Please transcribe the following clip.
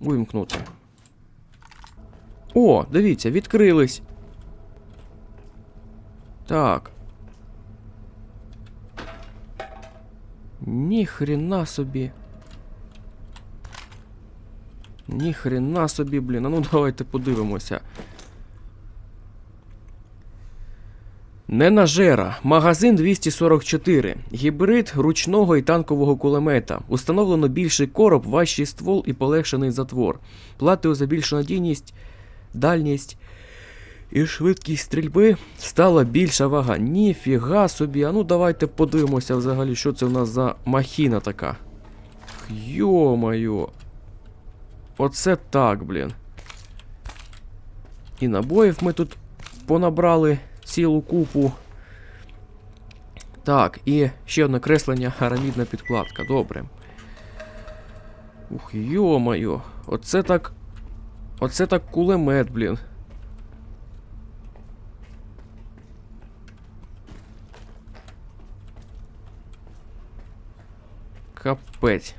Вимкнути. О, дивіться, відкрились. Так. Ніхрена собі. Ніхрена собі, блін. А ну давайте подивимося. Ненажера. Магазин 244. Гібрид ручного і танкового кулемета. Установлено більший короб, важчий ствол і полегшений затвор. Платою за більшу надійність, дальність і швидкість стрільби стала більша вага. Ніфіга собі. А ну давайте подивимося взагалі, що це у нас за махіна така. Йо-моє. Оце так, блін. І набоїв ми тут понабрали цілу купу. Так, і ще одне креслення, арамідна підкладка. Добре. Ух, йо-моє. Оце так. Оце так кулемет, блін. Капець.